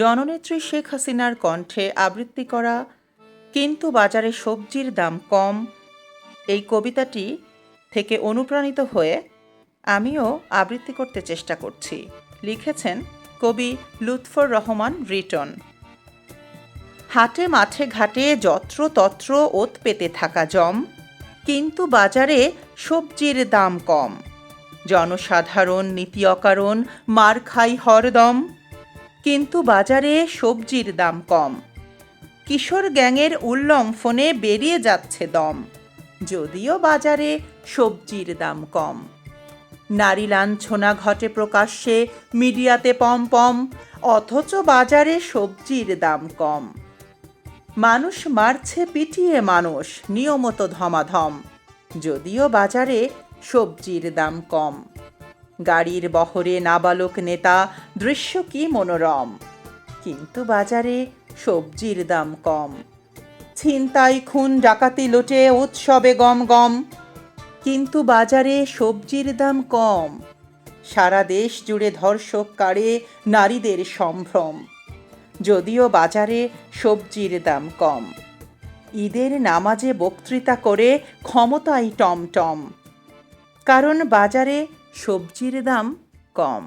জননেত্রী শেখ হাসিনার কণ্ঠে আবৃত্তি করা, কিন্তু বাজারে সবজির দাম কম, এই কবিতাটি থেকে অনুপ্রাণিত হয়ে আমিও আবৃত্তি করতে চেষ্টা করছি। লিখেছেন কবি লুৎফর রহমান রিটন। হাটে মাঠে ঘাটে যত্র তত্র ওত পেতে থাকা জম, কিন্তু বাজারে সবজির দাম কম। জনসাধারণ, নীতি অকারণ, মার খাই হরদম। কিন্তু বাজারে সবজির দাম কম। কিশোর গ্যাংয়ের উল্লম্ফনে বেরিয়ে যাচ্ছে দম। যদিও বাজারে সবজির দাম কম। নারী লাঞ্ছনা ঘটে প্রকাশ্যে, মিডিয়াতে পম পম, অথচ বাজারে সবজির দাম কম। মানুষ মারছে পিটিয়ে মানুষ, নিয়মত ধমাধম। যদিও বাজারে সবজির দাম কম। গাড়ির বহরে নাবালক নেতা, দৃশ্য কি মনোরম? কিন্তু বাজারে সবজির দাম কম। ছিনতাই, খুন, ডাকাতি লোটে, উৎসবে গম গম। কিন্তু বাজারে সবজির দাম কম। সারা দেশ জুড়ে ধর্ষক কাড়ে নারীদের সম্ভ্রম। যদিও বাজারে সবজির দাম কম। ঈদের নামাজে বক্তৃতা করে ক্ষমতাই টমটম। কারণ বাজারে সবজির দাম কম।